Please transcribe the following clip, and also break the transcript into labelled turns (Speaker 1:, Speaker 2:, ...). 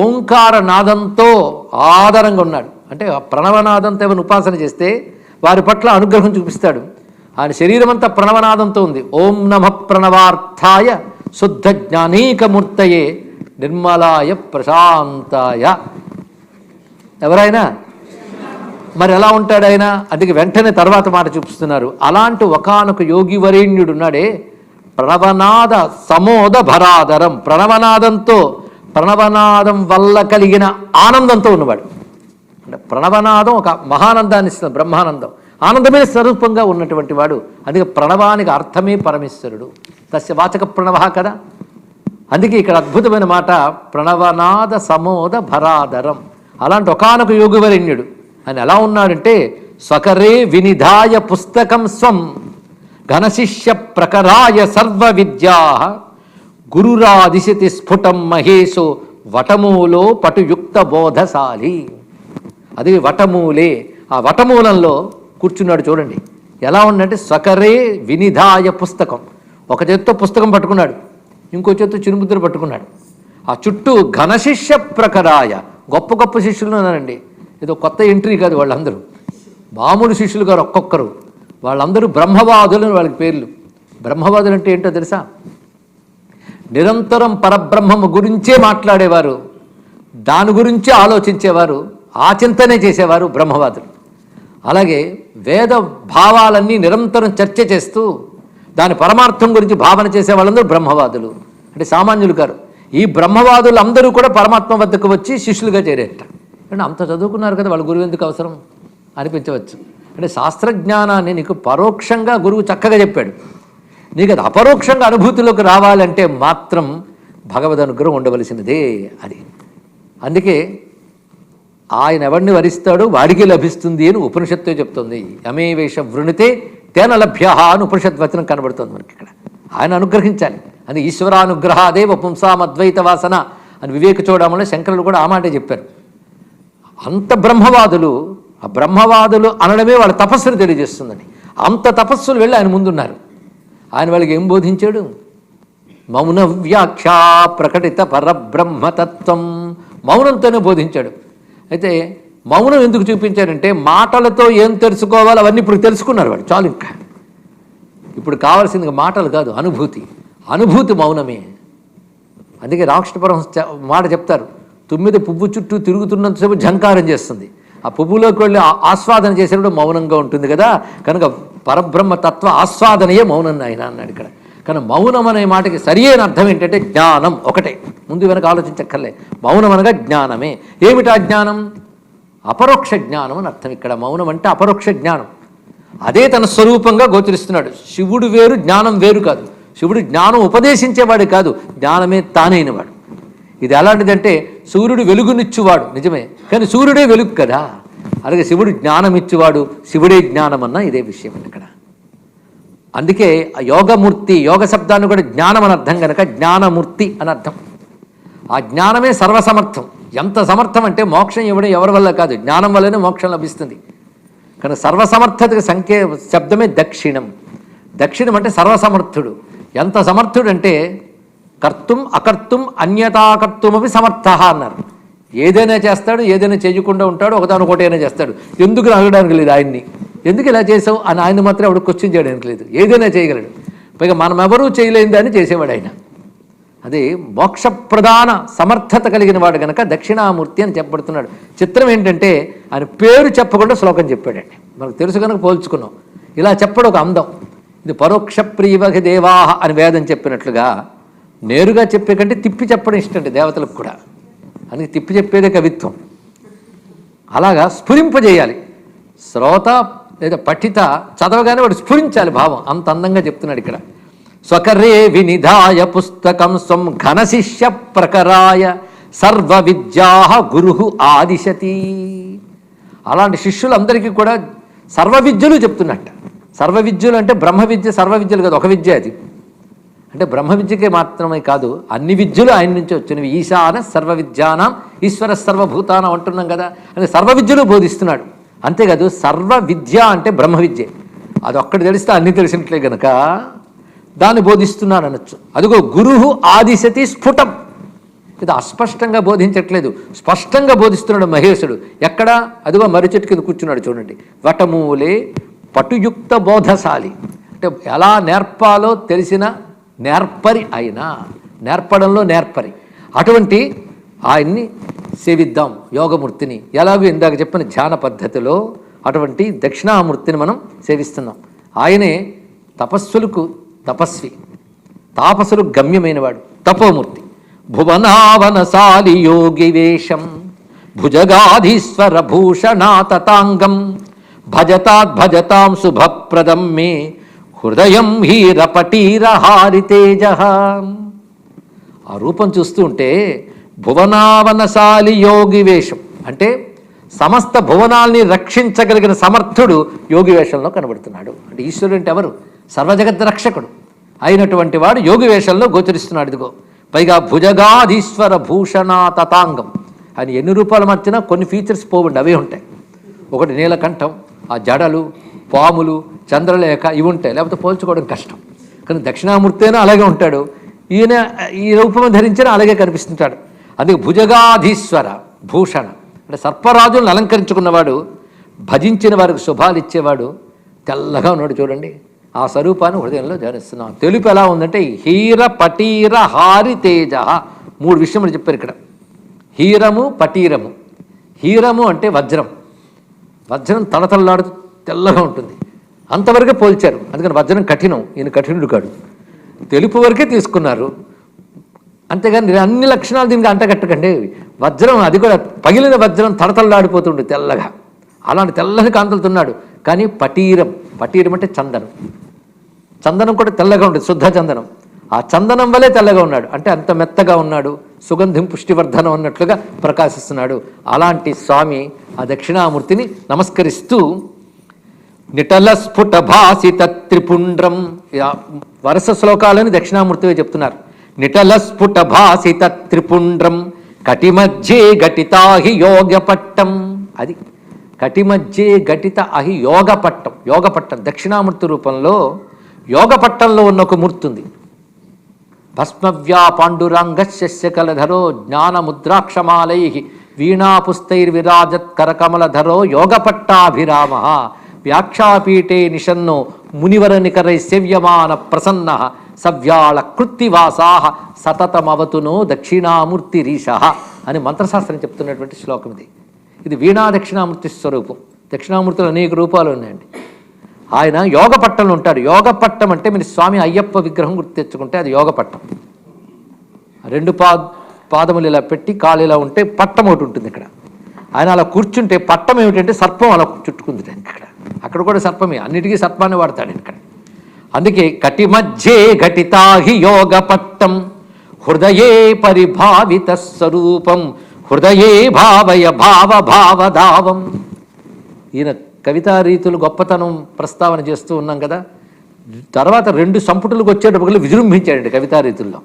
Speaker 1: ఓంకార నాదంతో ఆధారంగా ఉన్నాడు. అంటే ప్రణవనాదంతో ఏమైనా ఉపాసన చేస్తే వారి పట్ల అనుగ్రహం చూపిస్తాడు. ఆయన శరీరం అంతా ప్రణవనాదంతో ఉంది. ఓం నమ ప్రణవార్థాయ శుద్ధ జ్ఞానీకమూర్తయే నిర్మలాయ ప్రశాంతాయ. ఎవరైనా? మరి ఎలా ఉంటాడు ఆయన? అందుకే వెంటనే తర్వాత మాట చూపిస్తున్నారు. అలాంటి ఒకానొక యోగి వరేణ్యుడు ఉన్నాడే. ప్రణవనాద సమోద భరాధరం ప్రణవనాదంతో ప్రణవనాదం వల్ల కలిగిన ఆనందంతో ఉన్నవాడు. అంటే ప్రణవనాదం ఒక మహానందాన్ని ఇస్తుంది బ్రహ్మానందం. ఆనందమే స్వరూపంగా ఉన్నటువంటి వాడు అందుకే ప్రణవానికి అర్థమే పరమేశ్వరుడు. తస్య వాచక ప్రణవ కదా? అందుకే ఇక్కడ అద్భుతమైన మాట ప్రణవనాద సమోద భరాధరం అలాంటి ఒకనొక యోగివరణ్యుడు. ఆయన ఎలా ఉన్నాడంటే స్వకరే వినిధాయ పుస్తకం స్వం ఘనశిష్య ప్రకరాయ సర్వ విద్యా గురురాదిశతి స్ఫుటం మహేశో వటమూలో పటుయుక్త బోధశాలి. అది వటమూలే. ఆ వటమూలంలో కూర్చున్నాడు చూడండి. ఎలా ఉందంటే సకరే వినిధాయ పుస్తకం. ఒక చేత్తో పుస్తకం పట్టుకున్నాడు. ఇంకో చేత్తో చిరుముద్ర పట్టుకున్నాడు. ఆ చుట్టూ ఘనశిష్య ప్రకరాయ. గొప్ప గొప్ప శిష్యులు ఉన్నారండి. ఏదో కొత్త ఎంట్రీ కాదు వాళ్ళందరూ. మామూలు శిష్యులు గారు ఒక్కొక్కరు. వాళ్ళందరూ బ్రహ్మవాదులు అని వాళ్ళకి పేర్లు. బ్రహ్మవాదులు అంటే ఏంటో తెలుసా? నిరంతరం పరబ్రహ్మము గురించే మాట్లాడేవారు దాని గురించే ఆలోచించేవారు ఆ చింతనే చేసేవారు బ్రహ్మవాదులు. అలాగే వేద భావాలన్నీ నిరంతరం చర్చ చేస్తూ దాని పరమార్థం గురించి భావన చేసే వాళ్ళందరూ బ్రహ్మవాదులు. అంటే సామాన్యులు గారు ఈ బ్రహ్మవాదులు అందరూ కూడా పరమాత్మ వద్దకు వచ్చి శిష్యులుగా చేరేట. అంటే అంత చదువుకున్నారు కదా వాళ్ళ గురువు ఎందుకు అవసరం? అనిపించవచ్చు. అంటే శాస్త్రజ్ఞానాన్ని నీకు పరోక్షంగా గురువు చక్కగా చెప్పాడు. నీకు అది అపరోక్షంగా అనుభూతిలోకి రావాలంటే మాత్రం భగవద్ అనుగ్రహం ఉండవలసినదే అది అందుకే ఆయన ఎవరిని వరిస్తాడో వాడికి లభిస్తుంది అని ఉపనిషత్తు చెప్తుంది. యమేవేష వృణితే తేన లభ్య అని ఉపనిషత్ వచనం కనబడుతుంది మనకి ఇక్కడ. ఆయన అనుగ్రహించాలి. అని ఈశ్వరానుగ్రహాదేవ పుంసామద్వైత వాసన అని వివేక చూడమని శంకరులు కూడా ఆ మాటే చెప్పారు. అంత బ్రహ్మవాదులు ఆ బ్రహ్మవాదులు అనడమే వాళ్ళ తపస్సును తెలియజేస్తుందని. అంత తపస్సులు వెళ్ళి ఆయన ముందున్నారు. ఆయన వాళ్ళకి ఏం బోధించాడు? మౌన వ్యాఖ్యా ప్రకటిత పరబ్రహ్మతత్వం. మౌనంతోనే బోధించాడు. అయితే మౌనం ఎందుకు చూపించారంటే మాటలతో ఏం తెలుసుకోవాలో అవన్నీ ఇప్పుడు తెలుసుకున్నారు వాడు చాలు ఇంకా. ఇప్పుడు కావాల్సింది మాటలు కాదు అనుభూతి. అనుభూతి మౌనమే. అందుకే రామకృష్ణ మాట చెప్తారు. తొమ్మిది పువ్వు చుట్టూ తిరుగుతున్నంతసేపు ఝంకారం చేస్తుంది. ఆ పువ్వులోకి వెళ్ళి ఆ- ఆస్వాదన చేసేటప్పుడు మౌనంగా ఉంటుంది కదా. కనుక పరబ్రహ్మతత్వ ఆస్వాదనయే మౌనం నాయన అన్నాడు ఇక్కడ. కానీ మౌనం అనే మాటకి సరి అయిన అర్థం ఏంటంటే జ్ఞానం ఒకటే. ముందు వెనక ఆలోచించక్కర్లే. మౌనం అనగా జ్ఞానమే. ఏమిటా జ్ఞానం? అపరోక్ష జ్ఞానం అని అర్థం ఇక్కడ. మౌనం అంటే అపరోక్ష జ్ఞానం. అదే తన స్వరూపంగా గోచరిస్తున్నాడు. శివుడు వేరు జ్ఞానం వేరు కాదు. శివుడు జ్ఞానం ఉపదేశించేవాడు కాదు. జ్ఞానమే తానైనవాడు. ఇది ఎలాంటిదంటే సూర్యుడు వెలుగునిచ్చువాడు. నిజమే. కానీ సూర్యుడే వెలుగు కదా. అలాగే శివుడు జ్ఞానం ఇచ్చువాడు శివుడే జ్ఞానం అన్న ఇదే విషయం ఇక్కడ. అందుకే ఆ యోగమూర్తి యోగ శబ్దాన్ని కూడా జ్ఞానం అని అర్థం కనుక జ్ఞానమూర్తి అని అర్థం. ఆ జ్ఞానమే సర్వసమర్థం. ఎంత సమర్థం అంటే మోక్షం ఇవ్వడం ఎవరి వల్ల కాదు. జ్ఞానం వల్లనే మోక్షం లభిస్తుంది. కానీ సర్వసమర్థతకి సంకే శబ్దమే దక్షిణం. దక్షిణం అంటే సర్వసమర్థుడు. ఎంత సమర్థుడు అంటే కర్తుం అకర్తుం అన్యతాకర్తుమపి సమర్థ అన్నారు. ఏదైనా చేస్తాడు ఏదైనా చేయకుండా ఉంటాడు ఒకదాని ఒకటైనా చేస్తాడు. ఎందుకు అడగడానికి లేదు ఆయన్ని? ఎందుకు ఇలా చేసావు అని ఆయన మాత్రం ఆవిడ క్వశ్చన్ చేయడానికి లేదు. ఏదైనా చేయగలడు. పైగా మనం ఎవరూ చేయలేని దాన్ని చేసేవాడు ఆయన. అది మోక్ష ప్రధాన సమర్థత కలిగిన వాడు గనక దక్షిణామూర్తి అని చెప్పబడుతున్నాడు. చిత్రం ఏంటంటే ఆయన పేరు చెప్పకుండా శ్లోకం చెప్పాడండి. మనకు తెలుసు కనుక పోల్చుకున్నాం. ఇలా చెప్పడం ఒక అందం. ఇది పరోక్ష ప్రియవహ దేవాహ అని వేదం చెప్పినట్లుగా నేరుగా చెప్పే కంటే తిప్పి చెప్పడం ఇష్టం దేవతలకు కూడా. అని తిప్పి చెప్పేదే కవిత్వం. అలాగా స్ఫురింపజేయాలి. శ్రోత లేదా పఠిత చదవగానే వాడు స్ఫురించాలి భావం. అంత అందంగా చెప్తున్నాడు ఇక్కడ. స్వకరే వినిధాయ పుస్తకం స్వం ఘనశిష్య ప్రకరాయ సర్వ విద్యా గురు ఆదిశతి. అలాంటి శిష్యులందరికీ కూడా సర్వ విద్యలు చెప్తున్నట్ట. సర్వ విద్యలు అంటే బ్రహ్మ విద్య సర్వ విద్యలు కాదు ఒక విద్య అది. అంటే బ్రహ్మ విద్యకే మాత్రమే కాదు అన్ని విద్యలు ఆయన నుంచి వచ్చినవి. ఈశాన సర్వ విద్యానం ఈశ్వర సర్వభూతానం అంటున్నాం కదా. అంటే సర్వ విద్యలు బోధిస్తున్నాడు. అంతేకాదు సర్వ విద్య అంటే బ్రహ్మ విద్య అది ఒక్కటి తెలిస్తే అన్ని తెలిసినట్లే గనక దాన్ని బోధిస్తున్నాడు అనొచ్చు. అదిగో గురువు ఆదిశతి స్ఫుటం. ఇది అస్పష్టంగా బోధించట్లేదు. స్పష్టంగా బోధిస్తున్నాడు మహేశుడు. ఎక్కడ? అదిగో మర్రి చెట్టు కింద కూర్చున్నాడు చూడండి. వటమూలే పటుయుక్త బోధశాలి. అంటే ఎలా నేర్పాలో తెలిసిన నేర్పరి ఆయన నేర్పడంలో నేర్పరి. అటువంటి ఆయన్ని సేవిద్దాం యోగమూర్తిని. ఎలాగో ఇందాక చెప్పిన ధ్యాన పద్ధతిలో అటువంటి దక్షిణామూర్తిని మనం సేవిస్తున్నాం. ఆయనే తపస్సులకు తపస్వి తాపసులు గమ్యమైనవాడు తపోమూర్తి. భువనావనశాలి యోగి వేషం భుజగాధీశ్వర భూషణాతతాంగం భజతాద్భజతాం శుభప్రదం మే హృదయం హీరపటీరహారితేజ ఆ రూపం చూస్తూ ఉంటే భువనావనశాలి యోగి వేషం. అంటే సమస్త భువనాల్ని రక్షించగలిగిన సమర్థుడు యోగి వేషంలో కనబడుతున్నాడు. అంటే ఈశ్వరుడు అంటే ఎవరు? సర్వజగత్ రక్షకుడు. అయినటువంటి వాడు యోగి వేషంలో గోచరిస్తున్నాడు. ఇదిగో పైగా భుజగాధీశ్వర భూషణ తతాంగం. అని ఎన్ని రూపాయలు మార్చినా కొన్ని ఫీచర్స్ పోవండి అవే ఉంటాయి. ఒకటి నీలకంఠం ఆ జడలు పాములు చంద్రలేఖ ఇవి ఉంటాయి. లేకపోతే పోల్చుకోవడం కష్టం. కానీ దక్షిణామూర్తి అయినా అలాగే ఉంటాడు. ఈయన ఈ రూపం ధరించిన అలాగే కనిపిస్తుంటాడు. అందుకే భుజగాధీశ్వర భూషణ. అంటే సర్పరాజులను అలంకరించుకున్నవాడు భజించిన వారికి శుభాలు ఇచ్చేవాడు తెల్లగా ఉన్నాడు చూడండి. ఆ స్వరూపాన్ని హృదయంలో ధ్యానిస్తున్నాం తెలుపు ఎలా ఉందంటే హీర పటీర హారి తేజ. మూడు విషయములు చెప్పారు ఇక్కడ. హీరము పటీరము. హీరము అంటే వజ్రం. వజ్రం తలతల్లాడుతూ తెల్లగా ఉంటుంది. అంతవరకే పోల్చారు. అందుకని వజ్రం కఠినం. ఈయన కఠినుడు కాడు. తెలుపు వరకే తీసుకున్నారు. అంతేగాని అన్ని లక్షణాలు దీనికి అంటగట్టకండి. వజ్రం అది కూడా పగిలిన వజ్రం తడతల్లాడిపోతుండు తెల్లగా. అలాంటి తెల్లని కాంతలుతున్నాడు కానీ పటీరం. పటీరం అంటే చందనం. చందనం కూడా తెల్లగా ఉంటుంది శుద్ధ చందనం. ఆ చందనం వలె తెల్లగా ఉన్నాడు. అంటే అంత మెత్తగా ఉన్నాడు. సుగంధం పుష్టివర్ధనం అన్నట్లుగా ప్రకాశిస్తున్నాడు. అలాంటి స్వామి ఆ దక్షిణామూర్తిని నమస్కరిస్తూ నిటల స్ఫుట భాసిత త్రిపుండ్రం వరుస శ్లోకాలని దక్షిణామూర్తివే చెప్తున్నారు. నిటల స్ఫుట భాసిత త్రిపుండ్రం కటిమధ్యే గటితాహి యోగపట్టం అది కటిమధ్యే గటిత అహి యోగపట్టం యోగపట్టం దక్షిణామూర్తి రూపంలో యోగపట్టంలో ఉన్న ఒక మూర్తి ఉంది భస్మవ్యా పాండురాంగస్య కలధరో జ్ఞానముద్రాక్షమాలై వీణాపుస్తైర్విరాజత్ కరకమలధరో యోగపట్టాభిరామ. వ్యాఖ్యాపీఠే నిషన్నో మునివర నికరై సేవ్యమాన ప్రసన్న సవ్యాళ కృత్తివాసా సతతమవతునో దక్షిణామూర్తిరీశ అని మంత్రశాస్త్రం చెప్తున్నటువంటి శ్లోకం ఇది. ఇది వీణా దక్షిణామూర్తి స్వరూపం. దక్షిణామూర్తులు అనేక రూపాలు ఉన్నాయండి. ఆయన యోగ పట్టంలో ఉంటాడు. యోగ పట్టం అంటే మీరు స్వామి అయ్యప్ప విగ్రహం గుర్తు తెచ్చుకుంటే అది యోగ పట్టం రెండు పా పాదములు ఇలా పెట్టి కాలు ఇలా ఉంటే పట్టం ఒకటి ఉంటుంది ఇక్కడ. ఆయన అలా కూర్చుంటే పట్టం ఏమిటంటే సర్పం అలా చుట్టుకుంది ఇక్కడ. అక్కడ కూడా సర్పమే అన్నిటికీ సర్పాన్ని వాడతాడు ఇక్కడ. అందుకే కటి మధ్యే ఘటితాహి యోగ పట్టం హృదయే పరిభావిత స్వరూపం హృదయే భావయ భావ భావధావం ఈయన కవితా రీతులు గొప్పతనం ప్రస్తావన చేస్తూ ఉన్నాం కదా. తర్వాత రెండు సంపుటలకు వచ్చేటప్పుడు విజృంభించాడండి కవితా రీతుల్లో.